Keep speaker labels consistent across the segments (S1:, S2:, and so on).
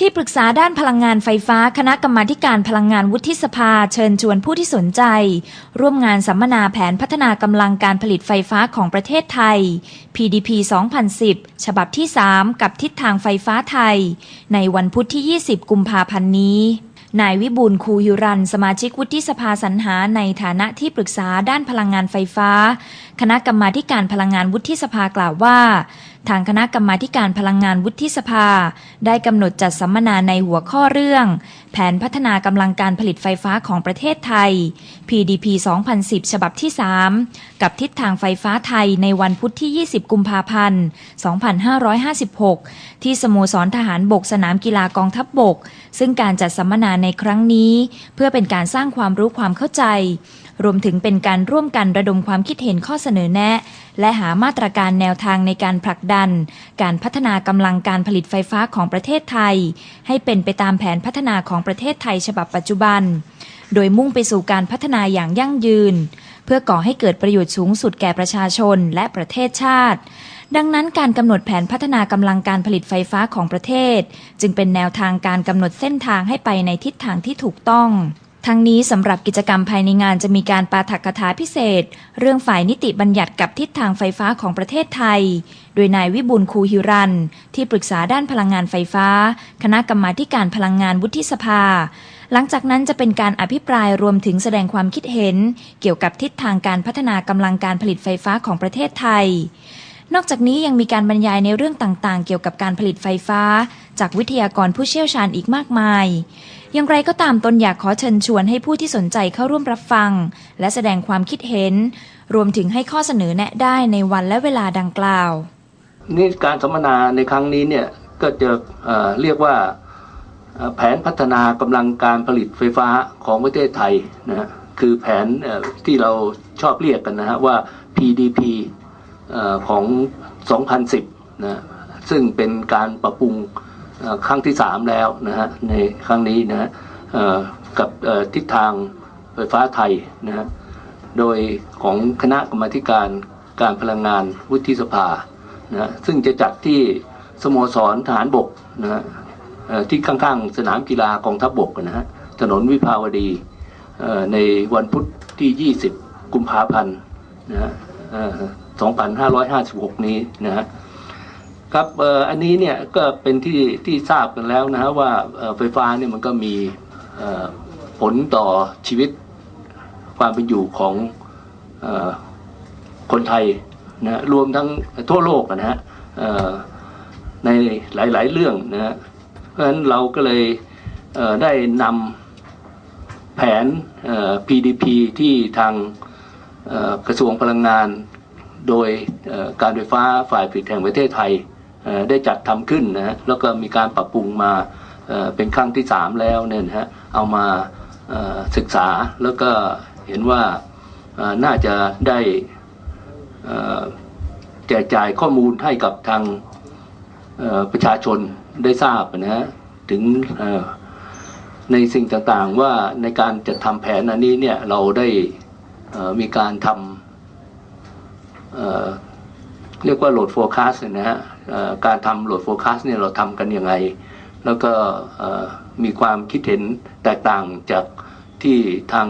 S1: ที่ปรึกษาด้านพลังงานไฟฟ้าคณะกรรมาธิการพลังงานวุฒิสภาเชิญชวนผู้ที่สนใจ ร่วมงานสัมมนาแผนพัฒนากำลังการผลิตไฟฟ้าของประเทศไทย PDP 2010 ฉบับที่ 3 กับทิศทางไฟฟ้าไทย ในวันพุธที่ 20 กุมภาพันธ์นี้นายวิบูลคูฮิรัน สมาชิกวุฒิสภาสรรหาในฐานะที่ปรึกษาด้านพลังงานไฟฟ้า คณะกรรมาธิการพลังงานวุฒิสภากล่าวว่า ทางคณะกรรมาการพลังงานวุฒิสภา ได้กำหนดจัดสัมมนาในหัวข้อเรื่อง แผนพัฒนากำลังการผลิตไฟฟ้าของประเทศไทย PDP 2010 ฉบับที่ 3 กับทิศทางไฟฟ้าไทยในวันพุธที่ 20 กุมภาพันธ์ 2556 ที่สโมสรทหารบกสนามกีฬากองทัพบบก ซึ่งการจัดสัมมนาในครั้งนี้ เพื่อเป็นการสร้างความรู้ความเข้าใจ รวมถึงเป็นการร่วมกันระดมความคิดเห็นข้อเสนอแนะ และหามาตรการแนวทางในการผลักดัน การพัฒนากำลังการผลิตไฟฟ้าของประเทศไทย ให้เป็นไปตามแผนพัฒนาของประเทศไทยฉบับปัจจุบัน โดยมุ่งไปสู่การพัฒนาอย่างยั่งยืน เพื่อก่อให้เกิดประโยชน์สูงสุดแก่ประชาชนและประเทศชาติดังนั้นการกำหนดแผนพัฒนากำลังการผลิตไฟฟ้าของประเทศ จึงเป็นแนวทางการกำหนดเส้นทางให้ไปในทิศทางที่ถูกต้อง ทั้งนี้สำหรับกิจกรรมภายในงานจะมีการปาฐกถาพิเศษ เรื่องฝ่ายนิติบัญญัติกับทิศทางไฟฟ้าของประเทศไทย โดยนายวิบุลคูฮิรัน ที่ปรึกษาด้านพลังงานไฟฟ้า คณะกรรมาการพลังงานวุฒิสภา หลังจากนั้นจะเป็นการอภิปรายรวมถึงแสดงความคิดเห็น เกี่ยวกับทิศทางการพัฒนากำลังการผลิตไฟฟ้าของประเทศไทย นอกจากนี้ยังมีการบรรยายในเรื่องต่างๆ เกี่ยวกับการผลิตไฟฟ้า จากวิทยากรผู้เชี่ยวชาญอีกมากมาย อย่างไรก็ตามตนอยากขอเชิญชวนให้ผู้ที่สนใจเข้าร่วมรับฟัง และแสดงความคิดเห็น รวมถึงให้ข้อเสนอแนะได้ในวันและเวลาดังกล่าว
S2: นี่การสัมมนาในครั้งนี้เนี่ยก็จะเเรียกว่าแผนพัฒนากำลังการผลิตไฟฟ้าของประเทศไทยนะคือแผนที่เราชอบเรียกกันนะฮะว่า PDP ของ 2010 นะซึ่งเป็นการปรับปรุงครั้งที่ 3 แล้วนะฮะในครั้งนี้นะฮะกับทิศทางไฟฟ้าไทยนะฮะโดยของคณะกรรมการการพลังงานวุฒิสภานะฮะซึ่งจะจัดที่สโมสรทหารบกนะฮะที่ข้างๆ สนามกีฬากองทัพบกนะฮะถนนวิภาวดีในวันพุธที่ 20 กุมภาพันธ์นะฮะ 2556 นี้นะฮะครับอันนี้เนี่ยก็เป็นที่ที่ทราบกันแล้วนะฮะว่าไฟฟ้าเนี่ยมันก็มีผลต่อชีวิตความเป็นอยู่ของอคนไทยนะรวมทั้งทั่วโลกนะฮะในหลาย ๆ เรื่องนะฮะเพราะฉะนั้นเราก็เลยเได้นำแผน PDP ที่ทางกระทรวงพลังงาน โดยการไฟฟ้าฝ่ายผลิตแห่งประเทศไทยได้จัดทำขึ้นนะฮะแล้วก็มีการปรับปรุงมาเป็นครั้งที่ 3 แล้วเนี่ยนะฮะเอามาศึกษาแล้วก็เห็นว่าน่าจะได้แจกจ่ายข้อมูลให้กับทางประชาชนได้ทราบนะฮะถึงในสิ่งต่างๆว่าในการจัดทำแผนอันนี้เนี่ยเราได้มีการทำ เรียกว่าโหลดโฟกัสนะฮะการทำโหลดโฟกัสเนี่ยเราทำกันยังไง แล้วก็มีความคิดเห็นแตกต่างจากที่ทาง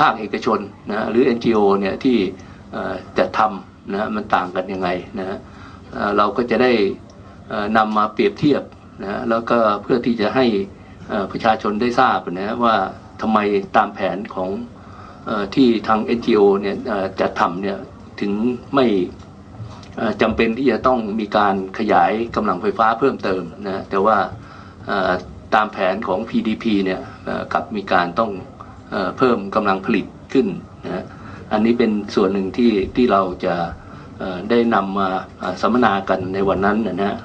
S2: ภาคเอกชนนะหรือ NGO เนี่ยที่จะทำนะมันต่างกันยังไงนะฮะเราก็จะได้นำมาเปรียบเทียบนะแล้วก็เพื่อที่จะให้ประชาชนได้ทราบนะว่าทำไมตามแผนของที่ทาง NGO เนี่ยเอ่อจะทำเนี่ย ถึงไม่จำเป็นที่จะต้องมีการขยายกำลังไฟฟ้าเพิ่มเติมนะแต่ว่าตามแผนของ PDP เนี่ยกับมีการต้องเพิ่มกำลังผลิตขึ้นนะอันนี้เป็นส่วนหนึ่งที่ที่เราจะได้นำมาสัมมนากันในวันนั้นนะฮะ